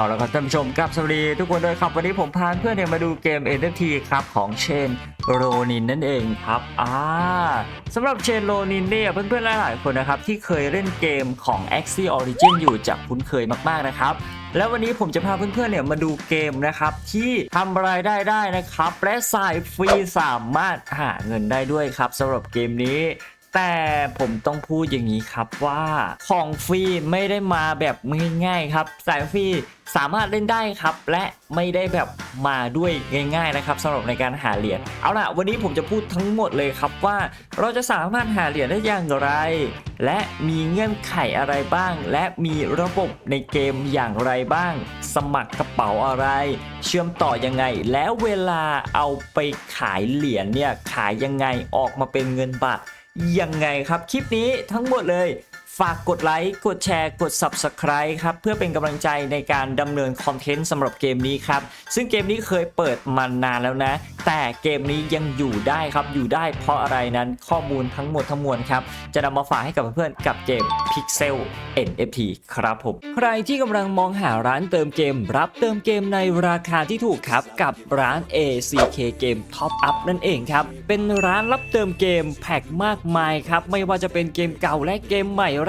เอาละครับท่านผู้ชมครับสวัสดีทุกคนด้วยครับ วันนี้ผมพาเพื่อนเนี่ยมาดูเกม NFT ครับของเชนโรนินนั่นเองครับอ่าสำหรับเชนโรนินเนี่ยเพื่อนๆหลายๆคนนะครับที่เคยเล่นเกมของ Axie Origin อยู่จะคุ้นเคยมากๆนะครับแล้ววันนี้ผมจะพาเพื่อนๆเนี่ยมาดูเกมนะครับที่ทำรายได้ได้นะครับและสายฟรีสามารถหาเงินได้ด้วยครับสำหรับเกมนี้ แต่ผมต้องพูดอย่างนี้ครับว่าของฟรีไม่ได้มาแบบง่ายๆครับ สายฟรีสามารถเล่นได้ครับ และไม่ได้แบบมาด้วยง่าย ๆนะครับสำหรับในการหาเหรียญเอาล่ะวันนี้ผมจะพูดทั้งหมดเลยครับว่าเราจะสามารถหาเหรียญได้อย่างไร และมีเงื่อนไขอะไรบ้าง และมีระบบในเกมอย่างไรบ้าง สมัครกระเป๋าอะไร เชื่อมต่อยังไง แล้วเวลาเอาไปขายเหรียญเนี่ยขายยังไงออกมาเป็นเงินบาท ยังไงครับคลิปนี้ทั้งหมดเลย ฝากกดไลค์ กดแชร์ กด Subscribe ครับ เพื่อเป็นกำลังใจในการดำเนินคอนเทนต์สำหรับเกมนี้ครับ ซึ่งเกมนี้เคยเปิดมานานแล้วนะ แต่เกมนี้ยังอยู่ได้ครับ อยู่ได้เพราะอะไรนั้นข้อมูลทั้งหมดทั้งมวลครับ จะนำมาฝากให้กับเพื่อนๆกับเกม Pixel NFT ครับผม ใครที่กำลังมองหาร้านเติมเกม รับเติมเกมในราคาที่ถูกครับกับร้าน ACK Game Top Up นั่นเองครับ เป็นร้านรับเติมเกมแพ็คมากมายครับ ไม่ว่าจะเป็นเกมเก่าและเกมใหม่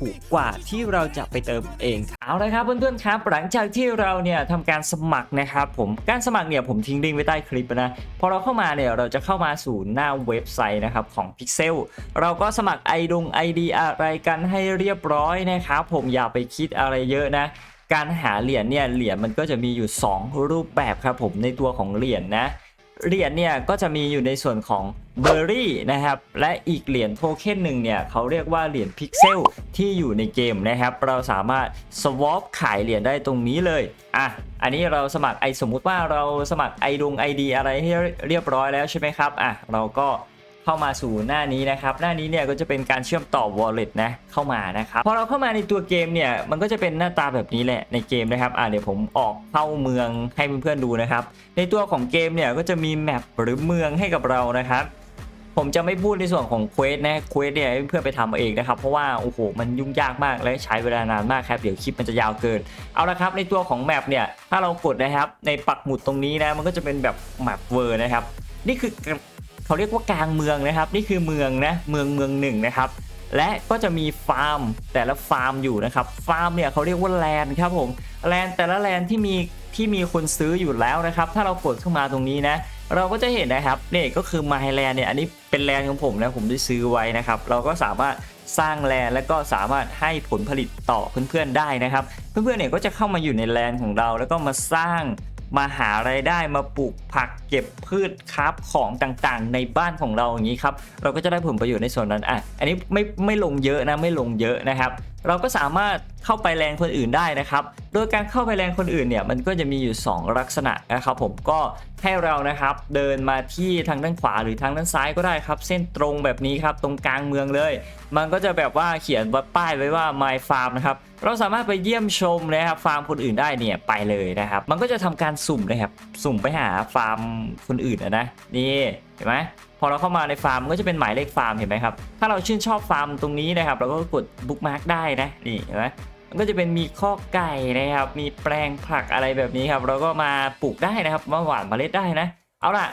ูกกว่าที่เราจะไปเติมเองครับเอาละครับเพื่อนๆครับ หลังจากที่เราเนี่ยทำการสมัครนะครับผมการสมัครเนี่ยผมทิ้งลิงก์ไว้ใต้คลิปนะพอเราเข้ามาเนี่ยเราจะเข้ามาสู่หน้าเว็บไซต์นะครับของ Pixel เราก็สมัครไอดง ID อะไรกันให้เรียบร้อยนะครับผมอย่าไปคิดอะไรเยอะนะการหาเหรียญเนี่ยเหรียญมันก็จะมีอยู่ 2 รูปแบบครับผมในตัวของเหรียญนะ เหรียญเนี่ยก็จะมีอยู่ในส่วนของเบอร์รี่นะครับและอีกเหรียญโทเค็นหนึ่งเนี่ยเขาเรียกว่าเหรียญพิกเซลที่อยู่ในเกมนะครับเราสามารถสวอปขายเหรียญได้ตรงนี้เลยอะอันนี้เราสมัครไอสมมุติว่าเราสมัครไอดงไอดีอะไรให้เรียบร้อยแล้วใช่ไหมครับอะเราก็ เข้ามาสู่หน้านี้นะครับ หน้านี้เนี่ยก็จะเป็นการเชื่อมต่อ wallet นะเข้ามานะครับพอเราเข้ามาในตัวเกมเนี่ยมันก็จะเป็นหน้าตาแบบนี้แหละในเกมนะครับอ่าเดี๋ยวผมออกเข้าเมืองให้เพื่อนๆดูนะครับ ในตัวของเกมเนี่ยก็จะมีแมปหรือเมืองให้กับเรานะครับผมจะไม่พูดในส่วนของเควสนะเควสเนี่ยเพื่อนไปทำเองนะครับ เพราะว่าโอ้โหมันยุ่งยากมากและใช้เวลานานมากครับ เดี๋ยวคลิปมันจะยาวเกิน เอาละครับในตัวของแมปเนี่ยถ้าเรากดนะครับในปักหมุดตรงนี้นะมันก็จะเป็นแบบแมปเวอร์นะครับ นี่คือ เขาเรียกว่ากลางเมืองนะครับ นี่คือเมืองนะเมืองเมืองหนึ่งนะครับ และก็จะมีฟาร์มแต่ละฟาร์มอยู่นะครับ ฟาร์มเนี่ยเขาเรียกว่าแลนด์ครับผมแลนด์แต่ละแลนด์ที่มีที่มีคนซื้ออยู่แล้วนะครับ ถ้าเรากดเข้ามาตรงนี้นะ เราก็จะเห็นนะครับนี่ก็คือ My Land เนี่ยอันนี้เป็นแลนด์ของผมนะผมได้ซื้อไว้นะครับ เราก็สามารถสร้างแลนแล้วก็สามารถให้ผลผลิตต่อเพื่อนๆได้นะครับ เพื่อนๆเนี่ยก็จะเข้ามาอยู่ในแลนของเรา แล้วก็มาสร้าง มาหาไรายได้มาปลูกผักเก็บพืชครับของต่างๆ ในบ้านของเราอย่างนี้ครับเราก็จะได้ผลประโยชน์ในส่วนนั้นอะอันนี้ไม่ไม่ลงเยอะนะไม่ลงเยอะนะครับ เราก็สามารถเข้าไปแรงคนอื่นได้นะครับ โดยการเข้าไปแรงคนอื่นเนี่ยมันก็จะมีอยู่ 2 ลักษณะนะครับ ผมก็ให้เรานะครับเดินมาที่ทางด้านขวาหรือทางด้านซ้ายก็ได้ครับ เส้นตรงแบบนี้ครับตรงกลางเมืองเลย มันก็จะแบบว่าเขียนว่าป้ายไว้ว่า my farm นะครับเราสามารถไปเยี่ยมชมนะครับฟาร์มคนอื่นได้เนี่ยไปเลยนะครับ มันก็จะทำการสุ่มนะครับสุ่มไปหาฟาร์มคนอื่นนะนี่เห็นไหม พอเราเข้ามาในฟาร์มก็จะเป็นหมายเลขฟาร์มเห็นไหมครับ ถ้าเราชื่นชอบฟาร์มตรงนี้นะครับ เราก็กดบุ๊กมาร์กได้นะนี่เห็นไหมมันก็จะเป็นมีข้อไก่นะครับ มีแปลงผักอะไรแบบนี้ครับ เราก็มาปลูกได้นะครับมาหว่านเมล็ดได้นะ เอาล่ะ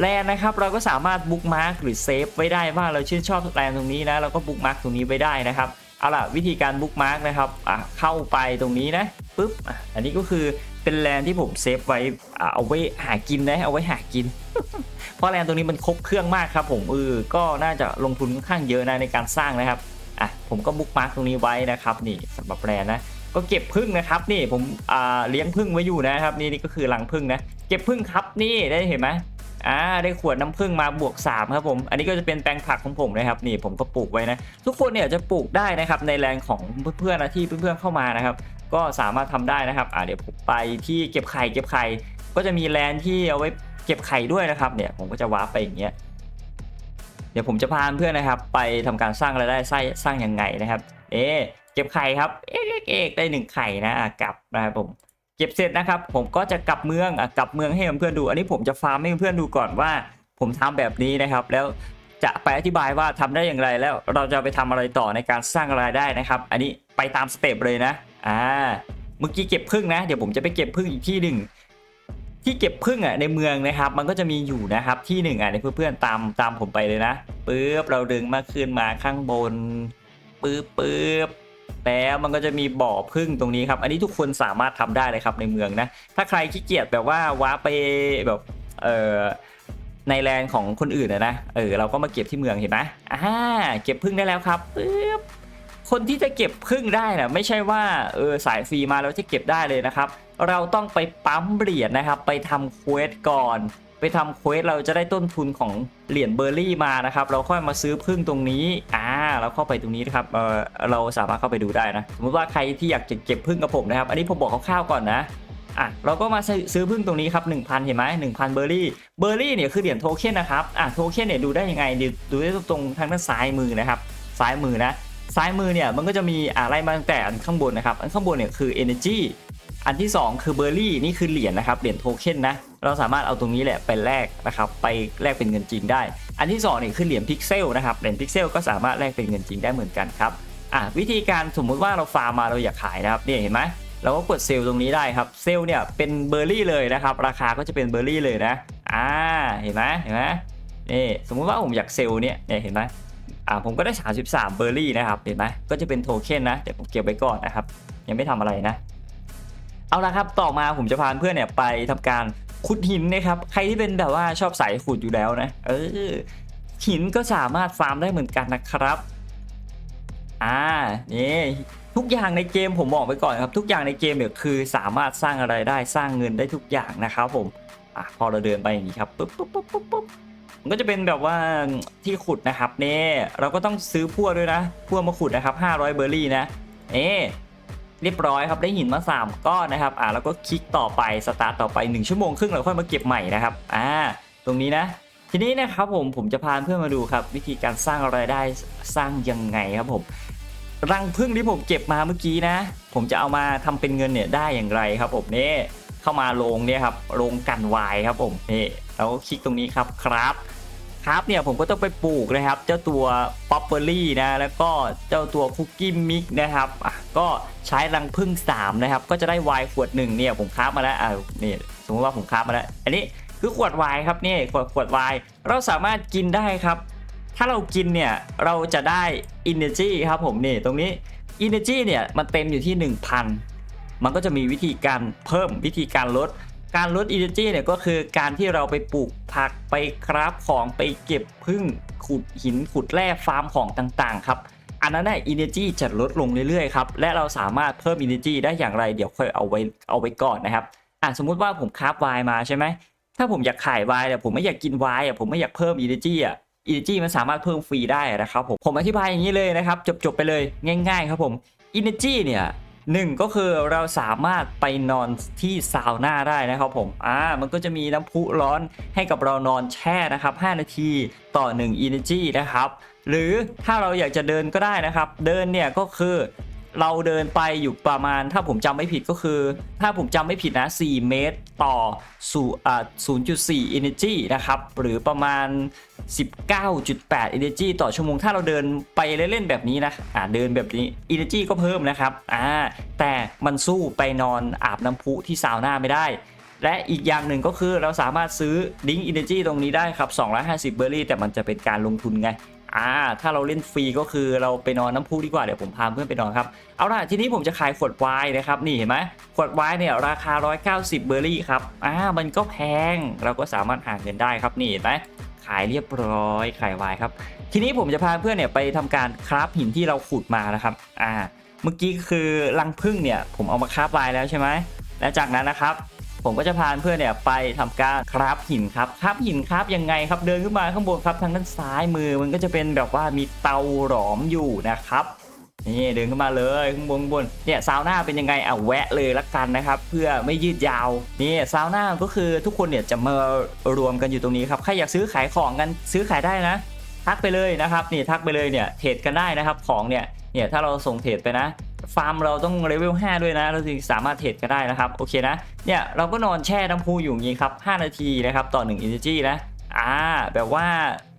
แลนนะครับเราก็สามารถบุ๊กมาร์กหรือเซฟไว้ได้ว่าเราชื่นชอบแลนตรงนี้นะเราก็บุ๊กมาร์กตรงนี้ไว้ได้นะครับเอาล่ะวิธีการบุ๊กมาร์กนะครับอะเข้าไปตรงนี้นะปุ๊บอันนี้ก็คือเป็นแลนที่ผมเซฟไว้อะเอาไว้หากินนะเอาไว้หากิน ราะแลนตรงนี้มันครบเครื่องมากครับผมเออก็น่าจะลงทุนค่อนข้างเยอะนะในการสร้างนะครับอะผมก็บุ๊กมาร์กตรงนี้ไว้นะครับนี่สำหรับแลนนะก็เก็บพึ่งนะครับนี่ผมอ่าเลี้ยงพึ่งไว้อยู่นะครับนี่นี่ก็คือรังพึ่งนะเก็บพึ่งครับนี่ได้เห็นไหมอ่าได้ขวดน้ำผึ้งมาบวก3ครับผม อันนี้ก็จะเป็นแปลงผักของผมนะครับนี่ผมก็ปลูกไว้นะ ทุกคนเนี่ยจะปลูกได้นะครับในแรงของเพื่อนๆนะที่เพื่อนๆเข้ามานะครับ ก็สามารถทำได้นะครับอ่าเดี๋ยวผมไปที่เก็บไข่เก็บไข่ก็จะมีแลนที่เอาไว้ เก็บไข่ด้วยนะครับเนี่ยผมก็จะวาร์ปไปอย่างเงี้ยเดี๋ยวผมจะพาเพื่อนนะครับ ไปทำการสร้างรายได้สร้างสร้างยังไงนะครับ เอ๊เก็บไข่ครับเอ๊ะเอกได้หนึ่งไข่นะกลับนะครับผมเก็บเสร็จนะครับ ผมก็จะกลับเมืองอกลับเมืองให้เพื่อนๆดูอันนี้ผมจะฟาร์มให้เพื่อนดูก่อนว่า ผมทำแบบนี้นะครับ แล้วจะไปอธิบายว่าทำได้อย่างไรแล้วเราจะไปทำอะไรต่อในการสร้างรายได้นะครับ อันนี้ไปตามสเต็ปเลยนะอ่าเมื่อกี้เก็บพึ่งนะ เดี๋ยวผมจะไปเก็บพึ่งอีกที่หนึ่ง ที่เก็บพึ่งอะในเมืองนะครับ มันก็จะมีอยู่นะครับที่หนึ่งอะในเพื่อนๆตามตามผมไปเลยนะปึ๊บเราดึงมาขึ้นมาข้างบนปึ๊บปึ๊บแล้วมันก็จะมีบ่อพึ่งตรงนี้ครับ อันนี้ทุกคนสามารถทำได้เลยครับในเมืองนะ ถ้าใครขี้เกียจแบบว่าว้าไปแบบเออในแลนของคนอื่นนะนะเออเราก็มาเก็บที่เมืองเห็นไหมอ่าเก็บพึ่งได้แล้วครับปึ๊บ คนที่จะเก็บพึ่งได้นะไม่ใช่ว่าเออสายฟรีมาแล้วจะเก็บได้เลยนะครับ เราต้องไปปั๊มเหรียญนะครับ ไปทำเควสก่อน ไปทำเควสเราจะได้ต้นทุนของเหรียญเบอร์รี่มานะครับ เราค่อยมาซื้อพึ่งตรงนี้อ่าเราเข้าไปตรงนี้นะครับเออเราสามารถเข้าไปดูได้นะสมมติว่าใครที่อยากจะเก็บพึ่งกับผมนะครับ อันนี้ผมบอกคร่าวๆก่อนนะอะเราก็มาซื้อพึ่งตรงนี้ครับ 1,000 เห็นไหม1,000เบอร์รี่เบอร์รี่เนี่ยคือเหรียญโทเค็นนะครับอะโทเค็นเนี่ยดูได้ยังไงดูดูได้ตรงทางด้านซ้ายมือนะครับซ้ายมือนะ ซ้ายมือเนี่ยมันก็จะมีอะไรมาตั้งแต่อันข้างบนนะครับ อันข้างบนเนี่ยคือ energy อันที่ 2 คือเบอร์รี่นี่คือเหรียญนะครับเหรียญโทเค็นนะเราสามารถเอาตรงนี้แหละไปแลกนะครับไปแลกเป็นเงินจริงได้ อันที่2เนี่ยคือเหรียญพิกเซลนะครับเหรียญพิกเซลก็สามารถแลกเป็นเงินจริงได้เหมือนกันครับอะวิธีการสมมุติว่าเราฟาร์มมาเราอยากขายนะครับเนี่ยเห็นไหมเราก็กดเซลล์ตรงนี้ได้ครับเซลล์เนี่ยเป็นเบอร์รี่เลยนะครับราคาก็จะเป็นเบอร์รี่เลยนะอ่าเห็นไหมเห็นไหมนี่สมมุติว่าผมอยากเซลล์เนี่ยเนี่ยเห็นไหม อ่าผมก็ได้ 33 เบอร์รี่นะครับเห็นไหมก็จะเป็นโทเค็นนะเดี๋ยวผมเก็บไว้ก่อนนะครับ ยังไม่ทำอะไรนะ เอาละครับต่อมาผมจะพาเพื่อนเนี่ยไปทำการขุดหินนะครับ ใครที่เป็นแบบว่าชอบสายขุดอยู่แล้วนะ เออ หินก็สามารถฟาร์มได้เหมือนกันนะครับ อ่า นี่ทุกอย่างในเกมผมบอกไปก่อนครับ ทุกอย่างในเกมเนี่ยคือสามารถสร้างอะไรได้สร้างเงินได้ทุกอย่างนะครับผม อะพอเราเดินไปอย่างนี้ครับปุ๊บปุ๊บปุ๊บปุ๊บปุ๊บ มันก็จะเป็นแบบว่าที่ขุดนะครับเนี่ยเราก็ต้องซื้อพั่วด้วยนะพั่วมาขุดนะครับ 500 เบอร์รี่นะเอ๊เรียบร้อยครับได้หินมา 3 ก้อนนะครับอะแล้วก็คลิกต่อไปสตาร์ทต่อไป 1 ชั่วโมงครึ่งเราค่อยมาเก็บใหม่นะครับอ่าตรงนี้นะ ทีนี้นะครับผมผมจะพาเพื่อนมาดูครับ วิธีการสร้างรายได้สร้างยังไงครับผมรังพึ่งที่ผมเก็บมาเมื่อกี้นะ ผมจะเอามาทำเป็นเงินเนี่ยได้อย่างไรครับผมนี่เข้ามาโรงเนี่ยครับโรงกันวายครับผมนี่แล้วก็คลิกตรงนี้ครับครับ ครับเนี่ยผมก็ต้องไปปลูกนะครับ เจ้าตัวป๊อปเปอรี่นะแล้วก็เจ้าตัวคุกกี้มิกนะครับก็ใช้รังพึ่ง3นะครับก็จะได้ไวน์ขวดหนึ่งเนี่ยผมคราฟมาแล้วอ่านี่สมมติว่าผมคราฟมาแล้ว อันนี้คือขวดไวน์ครับนี่ขวดขวดไวน์เราสามารถกินได้ครับ ถ้าเรากินเนี่ยเราจะได้ energy ครับผมนี่ตรงนี้ energy เนี่ยมันเต็มอยู่ที่ 1,000 มันก็จะมีวิธีการเพิ่มวิธีการลด การลด energy เนี่ยก็คือการที่เราไปปลูกผักไปคราฟของไปเก็บพึ่งขุดหินขุดแร่ฟาร์มของต่างๆครับอันนั้นน่ะ energy จะลดลงเรื่อยๆครับและเราสามารถเพิ่ม energy ได้อย่างไรเดี๋ยวค่อยเอาไว้เอาไว้ก่อนนะครับอะสมมุติว่าผมคราฟไวน์มาใช่ไหมถ้าผมอยากขายไวน์แต่ผมไม่อยากกินไวน์อะผมไม่อยากเพิ่ม energy อะ energy มันสามารถเพิ่มฟรีได้นะครับผมผมอธิบายอย่างนี้เลยนะครับจบๆไปเลยง่าย ๆ ครับผม energy เนี่ย หนึ่งก็คือเราสามารถไปนอนที่ซาวน่าได้นะครับผมอ่ามันก็จะมีน้ำพุร้อนให้กับเรานอนแช่นะครับ 5 นาทีต่อ 1 energy นะครับ หรือถ้าเราอยากจะเดินก็ได้นะครับ เดินเนี่ยก็คือ เราเดินไปอยู่ประมาณถ้าผมจำไม่ผิดก็คือ ถ้าผมจำไม่ผิดนะ 4 เมตรต่อสู่อ่า0.4 energy นะครับ หรือประมาณ 19.8 energy ต่อชั่วโมง ถ้าเราเดินไปเล่นๆแบบนี้นะอ่าเดินแบบนี้ energy ก็เพิ่มนะครับอ่าแต่มันสู้ไปนอนอาบน้ำพุที่ซาวน่าไม่ได้ และอีกอย่างหนึ่งก็คือเราสามารถซื้อดิงอินเนจีตรงนี้ได้ครับ 250 เบอร์รี่ แต่มันจะเป็นการลงทุนไง อ่าถ้าเราเล่นฟรีก็คือเราไปนอนน้ำพุดีกว่าเดี๋ยวผมพาเพื่อนไปนอนครับเอาล่ะทีนี้ผมจะขายขวดไวน์นะครับนี่เห็นไหมขวดไวน์เนี่ยราคา 190 เบอร์รี่ครับอ่ามันก็แพงเราก็สามารถหาเงินได้ครับนี่เห็นไหมขายเรียบร้อยขายไวน์ครับ ทีนี้ผมจะพาเพื่อนเนี่ยไปทำการคราฟหินที่เราขุดมานะครับอ่าเมื่อกี้คือรังผึ้งเนี่ยผมเอามาคราฟไวน์แล้วใช่ไหมและจากนั้นนะครับ ผมก็จะพาเพื่อนเนี่ยไปทำการคราฟหินครับคราฟหินคราฟยังไงครับเดินขึ้นมาข้างบนครับทางด้านซ้ายมือมันก็จะเป็นแบบว่ามีเตาหลอมอยู่นะครับนี่เดินขึ้นมาเลยข้างบนบนเนี่ยซาวน่าเป็นยังไงอะแวะเลยละกันนะครับ เพื่อไม่ยืดยาวนี่ซาวน่าก็คือทุกคนเนี่ยจะมารวมกันอยู่ตรงนี้ครับใครอยากซื้อขายของกันซื้อขายได้นะ ทักไปเลยนะครับนี่ทักไปเลยเนี่ยเทรดกันได้นะครับของเนี่ยเนี่ยถ้าเราส่งเทรดไปนะ ฟาร์มเราต้องเลเวล5ด้วยนะ เราถึงสามารถเทรดก็ได้นะครับ โอเคนะ เนี่ย เราก็นอนแช่น้ำพุอยู่อย่างนี้ครับ 5 นาทีนะครับ ต่อ 1 Energy นะ อ่า แบบว่า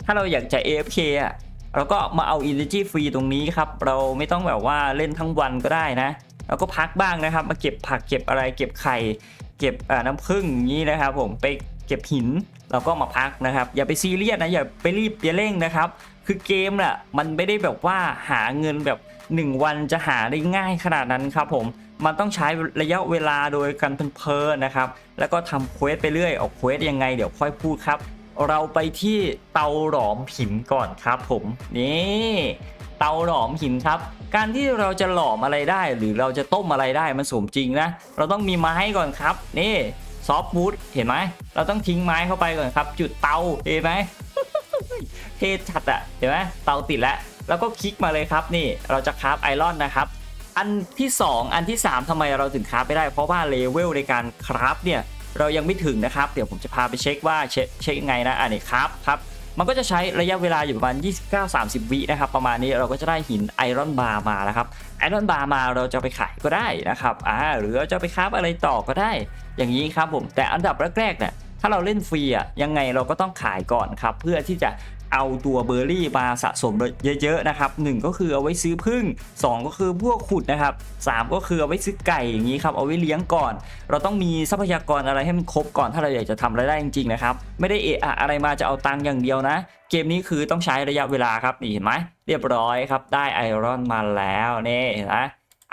ถ้าเราอยากจะ AFK อะเราก็มาเอา Energy ฟรีตรงนี้ครับ เราไม่ต้องแบบว่าเล่นทั้งวันก็ได้นะ เราก็พักบ้างนะครับ มาเก็บผักเก็บอะไรเก็บไข่ เก็บน้ำผึ้งอย่างนี้นะครับผมไป ก็บหินเราก็มาพักนะครับ อย่าไปซีเรียสนะอย่าไปรีบอย่าเร่งนะครับ คือเกมน่ะมันไม่ได้แบบว่าหาเงินแบบ 1 วันจะหาได้ง่ายขนาดนั้นครับผมมันต้องใช้ระยะเวลาโดยการเพลินๆนะครับ แล้วก็ทำเควสไปเรื่อยออกเควสยังไงเดี๋ยวค่อยพูดครับ เราไปที่เตาหลอมหินก่อนครับผมนี่เตาหลอมหินครับ การที่เราจะหลอมอะไรได้หรือเราจะต้มอะไรได้มันสมจริงนะ เราต้องมีไม้ก่อนครับ นี่ ซอฟต์วูดเห็นไหม เราต้องทิ้งไม้เข้าไปก่อนครับ จุดเตาเห็นไหมเท่ชัดอะเห็นไหมเตาติดแล้ว แล้วก็คลิกมาเลยครับนี่เราจะคราฟไอรอนนะครับ อันที่ 2 อันที่ 3ทำไมเราถึงคราฟไม่ได้ เพราะว่าเลเวลในการคราฟเนี่ยเรายังไม่ถึงนะครับ เดี๋ยวผมจะพาไปเช็คว่าเช็คเช็คยังไงนะอันนี้ครับครับ มันก็จะใช้ระยะเวลาอยู่ประมาณ 29-30 วินะครับ ประมาณนี้เราก็จะได้หินไอรอนบาร์มาแล้วครับไอรอนบาร์มาเราจะไปขายก็ได้นะครับอ่าหรือเราจะไปค้าอะไรต่อก็ได้ อย่างนี้ครับผมแต่อันดับแรกๆเนี่ยถ้าเราเล่นฟรีอะยังไงเราก็ต้องขายก่อนครับเพื่อที่จะ เอาตัวเบอร์รี่มาสะสมเยอะๆนะครับหนึ่งก็คือเอาไว้ซื้อพึ่งสองก็คือพวกขุดนะครับสามก็คือเอาไว้ซื้อไก่อย่างนี้ครับเอาไว้เลี้ยงก่อน เราต้องมีทรัพยากรอะไรให้มันครบก่อนถ้าเราอยากจะทำรายได้จริงๆนะครับไม่ได้เอะอะอะไรมาจะเอาตังค์อย่างเดียวนะ เกมนี้คือต้องใช้ระยะเวลาครับนี่เห็นไหมเรียบร้อยครับได้ไอรอนมาแล้วนี่เห็นไหม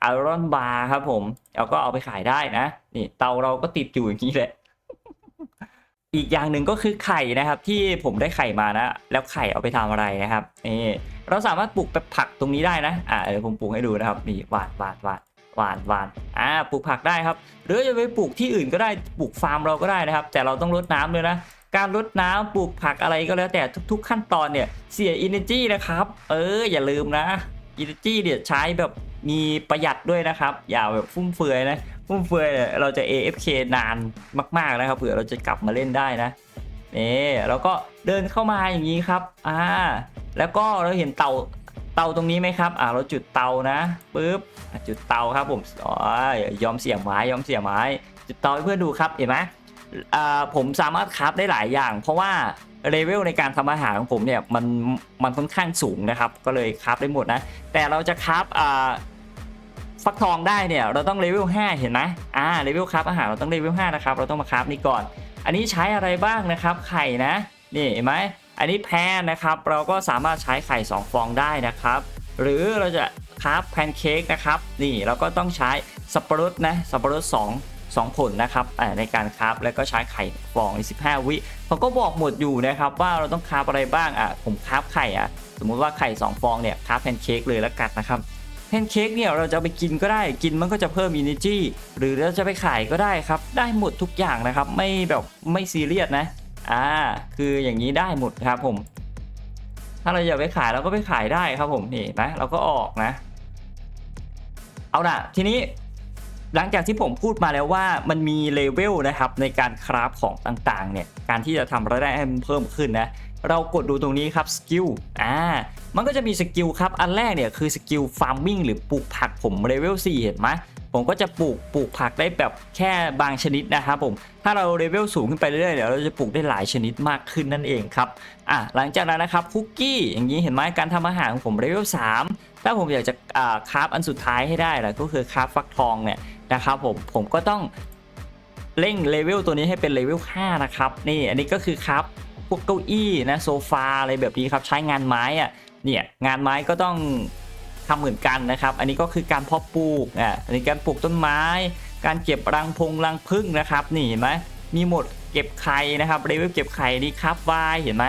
ไอรอนบาร์ครับผมเราก็เอาไปขายได้นะนี่เตาเราก็ติดอยู่อย่างนี้แหละ อีกอย่างหนึ่งก็คือไข่นะครับ ที่ผมได้ไข่มานะ แล้วไข่เอาไปทำอะไรนะครับนี่เราสามารถปลูกแบบผักตรงนี้ได้นะอ่าเดี๋ยวผมปลูกให้ดูนะครับนี่หวานหวานหวานหวานหวานอ่าปลูกผักได้ครับ หรือจะไปปลูกที่อื่นก็ได้ปลูกฟาร์มเราก็ได้นะครับ แต่เราต้องรดน้ำด้วยนะการรดน้ำปลูกผักอะไรก็แล้วแต่ทุก ๆ ขั้นตอนเนี่ยเสีย energy นะครับ เอออย่าลืมนะ energy เนี่ยใช้แบบมีประหยัดด้วยนะครับ อย่าแบบฟุ่มเฟือยนะ ฟุ่มเฟือยเราจะ AFK นานมากๆนะครับเผื่อเราจะกลับมาเล่นได้นะนี่แล้วก็เดินเข้ามาอย่างนี้ครับอ่าแล้วก็เราเห็นเตาเตาตรงนี้ไหมครับอ่าเราจุดเตานะปุ๊บจุดเตาครับผมอ๋อยอมเสี่ยงไม้ยอมเสี่ยงไม้ จุดเตาเพื่อดูครับเห็นไหมอ่าผมสามารถคราฟได้หลายอย่าง เพราะว่า เลเวลในการทำอาหารของผมเนี่ยมันมันค่อนข้างสูงนะครับ ก็เลยคราฟได้หมดนะ แต่เราจะคราฟอ่าฟักทองได้เนี่ยเราต้องเลเวล5เห็นไหมอ่าเลเวลครับอาหารเราต้องเลเวล5นะครับเราต้องมาคราฟนี่ก่อน อันนี้ใช้อะไรบ้างนะครับ ไข่นะนี่เห็นไหมอันนี้แพนนะครับ เราก็สามารถใช้ไข่ 2 ฟองได้นะครับ หรือเราจะคราฟแพนเค้กนะครับ นี่เราก็ต้องใช้สับปะรดนะสับปะรด2 2 ผลนะครับในการคราฟแล้วก็ใช้ไข่ฟองใน15 วิเขาก็บอกหมดอยู่นะครับว่าเราต้องคราฟอะไรบ้างอะผมคราฟไข่อะสมมุติว่าไข่ 2 ฟองเนี่ยคราฟแพนเค้กเลยแล้วกันนะครับแพนเค้กเนี่ยเราจะไปกินก็ได้กินมันก็จะเพิ่ม energy หรือเราจะไปขายก็ได้ครับ ได้หมดทุกอย่างนะครับ ไม่แบบไม่ซีเรียสนะอ่าคืออย่างนี้ได้หมดครับผม ถ้าเราอยากไปขายเราก็ไปขายได้ครับผมนี่นะเราก็ออกนะ เอาล่ะ ทีนี้ หลังจากที่ผมพูดมาแล้วว่ามันมีเลเวลนะครับในการคราฟของต่างๆเนี่ยการที่จะทำรายได้ให้มันเพิ่มขึ้นนะเรากดดูตรงนี้ครับสกิลอ่ามันก็จะมีสกิลครับอันแรกเนี่ยคือสกิลฟาร์มมิ่งหรือปลูกผักผมเลเวล4เห็นไหมผมก็จะปลูกปลูกผักได้แบบแค่บางชนิดนะครับผม ถ้าเราเลเวลสูงขึ้นไปเรื่อยๆเดี๋ยวเราจะปลูกได้หลายชนิดมากขึ้นนั่นเองครับ อะหลังจากนั้นนะครับคุกกี้อย่างนี้เห็นไหมการทำอาหารของผมเลเวล3 ถ้าผมอยากจะอ่าคราฟอันสุดท้ายให้ได้แหละก็คือคราฟฟักทองเนี่ยนะครับผมผมก็ต้องเร่งเลเวลตัวนี้ให้เป็นเลเวล5นะครับนี่อันนี้ก็คือครับพวกเก้าอี้นะโซฟาอะไรแบบนี้ครับใช้งานไม้อะเนี่ยงานไม้ก็ต้องทำเหมือนกันนะครับ อันนี้ก็คือการเพาะปลูกอะอันนี้การปลูกต้นไม้ การเก็บรังพงรังพึ่งนะครับนี่เห็นไหมมีหมดเก็บไข่นะครับเลเวลเก็บไข่นี่ครับวายเห็นไหม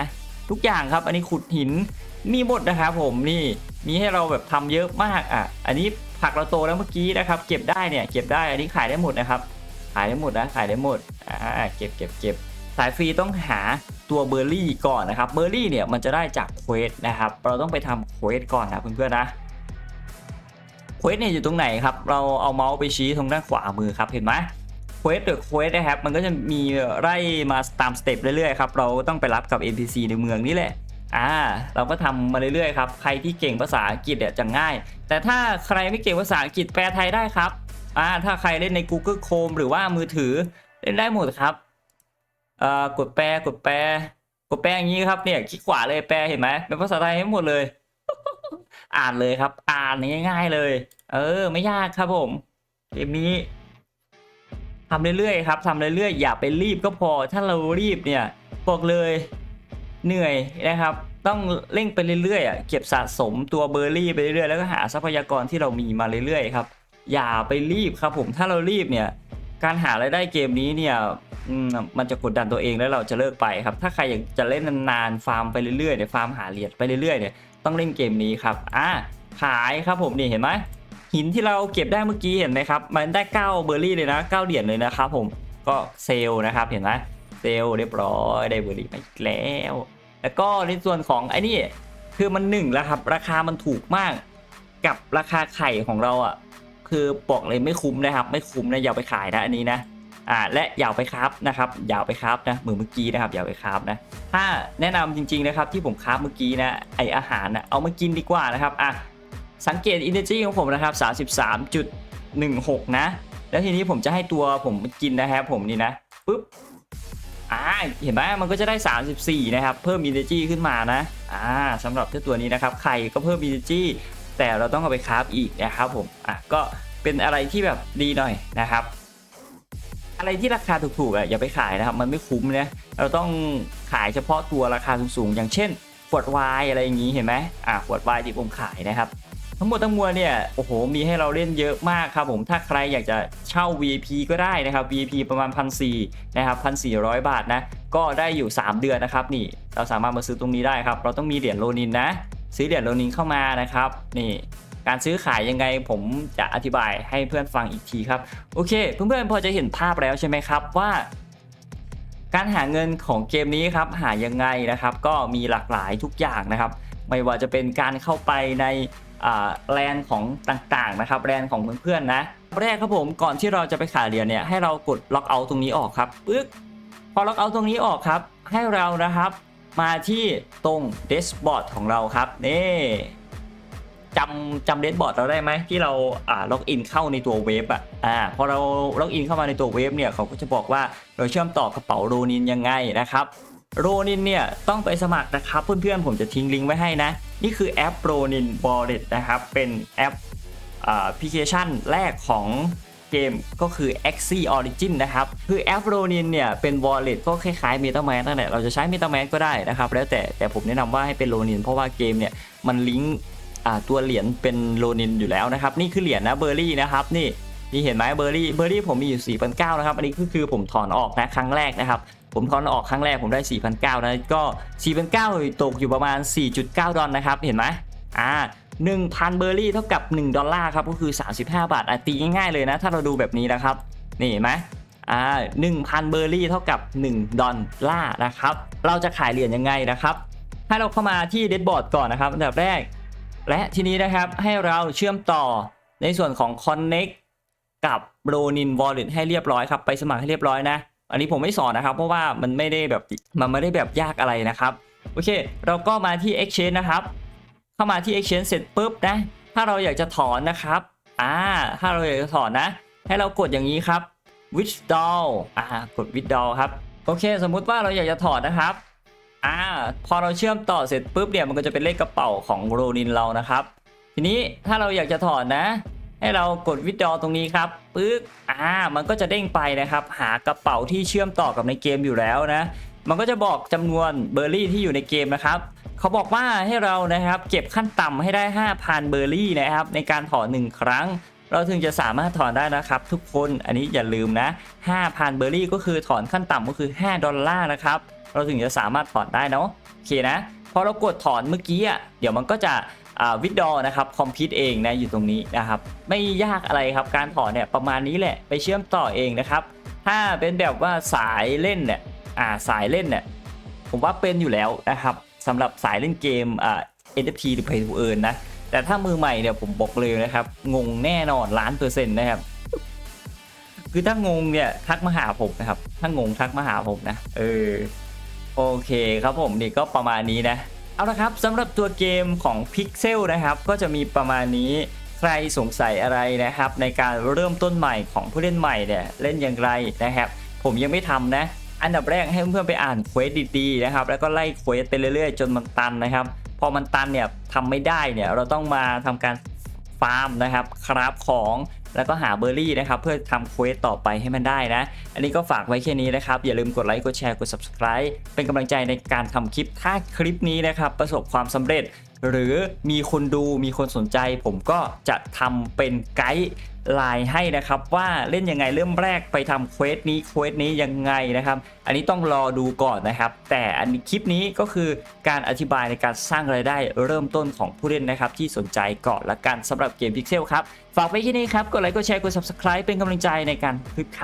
ทุกอย่างครับ อันนี้ขุดหินมีหมดนะครับผมนี่ มีให้เราแบบทำเยอะมากอะ อันนี้ผักเราโตแล้วเมื่อกี้นะครับ เก็บได้เนี่ยเก็บได้อันนี้ขายได้หมดนะครับ ขายได้หมดนะขายได้หมดอ่าเก็บเก็บเก็บสายฟรีต้องหาตัวเบอร์รี่ก่อนนะครับเบอร์รี่เนี่ยมันจะได้จากเควสนะครับ เราต้องไปทำเควสก่อนนะเพื่อนๆนะเควสเนี่ยอยู่ตรงไหนครับ เราเอาเมาส์ไปชี้ตรงด้านขวามือครับเห็นไหมเควสเดอะเควสนะครับมันก็จะมีไล่มาตามสเต็ปเรื่อยๆครับเราต้องไปรับกับ NPC ในเมืองนี่แหละ อ่าเราก็ทำมาเรื่อยๆครับใครที่เก่งภาษาอังกฤษเนี่ยจะง่าย แต่ถ้าใครไม่เก่งภาษาอังกฤษแปลไทยได้ครับอ่าถ้าใครเล่นใน Google Chrome หรือว่ามือถือเล่นได้หมดครับเอ่อกดแปลกดแปลกดแปลอย่างนี้ครับเนี่ยคลิกขวาเลยแปลเห็นไหมเป็นภาษาไทยให้หมดเลย อ่านเลยครับ อ่านง่าย ๆเลย เออ ไม่ยากครับผมเกมนี้ทำเรื่อยๆครับทำเรื่อยๆอย่าไปรีบก็พอถ้าเรารีบเนี่ยบอกเลย เหนื่อยนะครับ ต้องเร่งไปเรื่อยๆอะเก็บสะสมตัวเบอร์รี่ไปเรื่อยๆแล้วก็หาทรัพยากรที่เรามีมาเรื่อยๆครับอย่าไปรีบครับผมถ้าเรารีบเนี่ยการหารายได้เกมนี้เนี่ยมันจะกดดันตัวเองแล้วเราจะเลิกไปครับ ถ้าใครอยากจะเล่นนานๆฟาร์มไปเรื่อยๆเนี่ยฟาร์มหาเหรียญไปเรื่อยๆเนี่ยต้องเล่นเกมนี้ครับอ่าขายครับผมนี่เห็นไหมหินที่เราเก็บได้เมื่อกี้เห็นไหมครับ มันได้ 9 เบอร์รี่เลยนะ 9 เหรียญเลยนะครับผมก็เซลนะครับเห็นไหม เซลเรียบร้อยได้เบอร์รี่มาอีกแล้ว แล้วก็ในส่วนของไอ้นี่คือมันหนึ่งแล้วครับ ราคามันถูกมาก กับราคาไข่ของเราอะคือบอกเลยไม่คุ้มนะครับ ไม่คุ้มนะอย่าไปขายนะอันนี้นะอ่าและอย่าไปครับนะครับอย่าไปครับนะเหมือนเมื่อกี้นะครับอย่าไปครับนะถ้าแนะนำจริง ๆนะครับ ที่ผมครับเมื่อกี้นะไออาหารนะเอามากินดีกว่านะครับอะสังเกต energy ของผมนะครับ33.16 นะ แล้วทีนี้ผมจะให้ตัวผมกินนะครับผมนี่นะปุ๊บ อ่าเห็นไหมมันก็จะได้ 34 นะครับ เพิ่ม energy ขึ้นมานะอ่าสำหรับเจ้าตัวนี้นะครับไข่ก็เพิ่ม energy แต่เราต้องเอาไปคราฟอีกนะครับผมอะก็เป็นอะไรที่แบบดีหน่อยนะครับอะไรที่ราคาถูกๆอะอย่าไปขายนะครับ มันไม่คุ้มนะเราต้องขายเฉพาะตัวราคาสูงๆ อย่างเช่นขวดวน์อะไรอย่างนี้เห็นไหมอ่าขวดวน์ที่ผมขายนะครับ ทั้งหมดทั้งมวลเนี่ยโอ้โหมีให้เราเล่นเยอะมากครับผมถ้าใครอยากจะเช่า VIP ก็ได้นะครับ VIP ประมาณ1,400นะครับ1,400บาทนะก็ได้อยู่ 3 เดือนนะครับนี่เราสามารถมาซื้อตรงนี้ได้ครับ เราต้องมีเหรียญโลนินนะ ซื้อเหรียญโลนินเข้ามานะครับนี่การซื้อขายยังไงผมจะอธิบายให้เพื่อนฟังอีกทีครับโอเค เพื่อนๆพอจะเห็นภาพแล้วใช่ไหมครับว่า การหาเงินของเกมนี้ครับหายังไงนะครับ ก็มีหลากหลายทุกอย่างนะครับ ไม่ว่าจะเป็นการเข้าไปใน แลนของต่างๆนะครับแลนของเพื่อนๆนะแรกครับผมก่อนที่เราจะไปขายเหรียญเนี่ยให้เรากดล็อกเอาตรงนี้ออกครับปึ๊กพอล็อกเอาตรงนี้ออกครับ ให้เรานะครับ มาที่ตรงเดสบอร์ดของเราครับนี่จำจำเดสบอร์ดเราได้ไหมที่เราอ่าล็อกอินเข้าในตัวเว็บอะอ่าพอเราล็อกอินเข้ามาในตัวเว็บเนี่ยเขาก็จะบอกว่าเราเชื่อมต่อกระเป๋าโรนินยังไงนะครับ โรนินเนี่ยต้องไปสมัครนะครับเพื่อนๆผมจะทิ้งลิงก์ไว้ให้นะ นี่คือแอปโรนิน Wallet นะครับ เป็นแอปแอปพลิเคชันแรกของเกมก็คือ Axie Origin นะครับ คือแอปโรนินเนี่ยเป็น Wallet ก็คล้ายๆ MetaMask นั่นแหละเราจะใช้ MetaMask ก็ได้นะครับ แล้วแต่แต่ผมแนะนำว่าให้เป็นโรนินเพราะว่าเกมเนี่ยมันลิงก์ตัวเหรียญเป็นโรนินอยู่แล้วนะครับ นี่คือเหรียญนะเบอร์รี่นะครับนี่นี่เห็นไหมเบอร์รี่เบอร์รี่ผมมีอยู่4,900 นะครับ อันนี้ก็คือผมถอนออกนะครั้งแรกนะครับ ผมถอนออกครั้งแรกผมได้4,900นะก็4,900ตกอยู่ประมาณ 4.9 ดอลล์นะครับ เห็นไหมอ่า1,000 เบอร์รี่เท่ากับ 1 ดอลลาร์ครับก็คือ 35 บาทอะตีง่ายๆเลยนะ ถ้าเราดูแบบนี้นะครับ นี่เห็นไหมอ่า1,000 เบอร์รี่เท่ากับ 1 ดอลลาร์นะครับ เราจะขายเหรียญยังไงนะครับ ให้เราเข้ามาที่เดดบอร์ดก่อนนะครับอันดับแรก และทีนี้นะครับให้เราเชื่อมต่อในส่วนของ Connect กับ Ronin Wallet ให้เรียบร้อยครับ ไปสมัครให้เรียบร้อยนะ อันนี้ผมไม่สอนนะครับ เพราะว่ามันไม่ได้แบบมันไม่ได้แบบยากอะไรนะครับโอเค เราก็มาที่ Exchange นะครับ เข้ามาที่ Exchange เสร็จปุ๊บนะถ้าเราอยากจะถอนนะครับอ่าถ้าเราอยากจะถอนนะ ให้เรากดอย่างนี้ครับ withdraw อ่ากด withdraw ครับโอเค สมมุติว่าเราอยากจะถอนนะครับอ่าพอเราเชื่อมต่อเสร็จปุ๊บเนี่ยมันก็จะเป็นเลขกระเป๋าของโรนินเรานะครับ ทีนี้ถ้าเราอยากจะถอนนะ ให้เรากดวิดดอตรงนี้ครับปึ๊กอ่ามันก็จะเด้งไปนะครับ หากระเป๋าที่เชื่อมต่อกับในเกมอยู่แล้วนะ มันก็จะบอกจำนวนเบอร์รี่ที่อยู่ในเกมนะครับเขาบอกว่าให้เรานะครับเก็บขั้นต่ำให้ได้ 5,000 เบอร์รี่นะครับ ในการถอน1ครั้ง เราถึงจะสามารถถอนได้นะครับ ทุกคนอันนี้อย่าลืมนะ 5,000 เบอร์รี่ก็คือถอนขั้นต่ำก็คือ 5 ดอลลาร์นะครับเราถึงจะสามารถถอนได้เนาะโอเคนะพอเรากดถอนเมื่อกี้อะเดี๋ยวมันก็จะ วิดดอนะครับคอมพิวเองนะอยู่ตรงนี้นะครับ ไม่ยากอะไรครับการถอนเนี่ยประมาณนี้แหละไปเชื่อมต่อเองนะครับ ถ้าเป็นแบบว่าสายเล่นเนี่ยอ่าสายเล่นเนี่ยผมว่าเป็นอยู่แล้วนะครับสำหรับสายเล่นเกมอ่า NFT หรือ Play to Earn นะแต่ถ้ามือใหม่เนี่ยผมบอกเลยนะครับ งงแน่นอนล้านเปอร์เซ็นต์นะครับ คือถ้างงเนี่ยทักมาหาผมนะครับ ถ้างงทักมาหาผมนะ เออ โอเคครับผมนี่ก็ประมาณนี้นะ เอาละครับสำหรับตัวเกมของ Pixel นะครับ ก็จะมีประมาณนี้ใครสงสัยอะไรนะครับ ในการเริ่มต้นใหม่ของผู้เล่นใหม่เนี่ยเล่นอย่างไรนะครับ ผมยังไม่ทำนะ อันดับแรกให้เพื่อนๆไปอ่านเควสดีๆนะครับ แล้วก็ไล่เควสไปเรื่อยๆ จนมันตันนะครับ พอมันตันเนี่ยทำไม่ได้เนี่ยเราต้องมาทำการฟาร์มนะครับคราฟของ แล้วก็หาเบอร์รี่นะครับ เพื่อทำเควสต่อไปให้มันได้นะ อันนี้ก็ฝากไว้แค่นี้นะครับ อย่าลืมกดไลค์กดแชร์กด subscribe เป็นกำลังใจในการทำคลิปถ้าคลิปนี้นะครับ ประสบความสำเร็จ หรือมีคนดูมีคนสนใจ ผมก็จะทำเป็นไกด์ไลน์ให้นะครับว่าเล่นยังไงเริ่มแรกไปทำเควสนี้เควสนี้ยังไงนะครับ อันนี้ต้องรอดูก่อนนะครับ แต่อันนี้คลิปนี้ก็คือการอธิบายในการสร้างรายได้เริ่มต้นของผู้เล่นนะครับ ที่สนใจก่อนละกันสำหรับเกม Pixel ครับ ฝากไว้ที่นี่ครับ กดไลค์กดแชร์กด subscribe เป็นกำลังใจในการคลิปครับ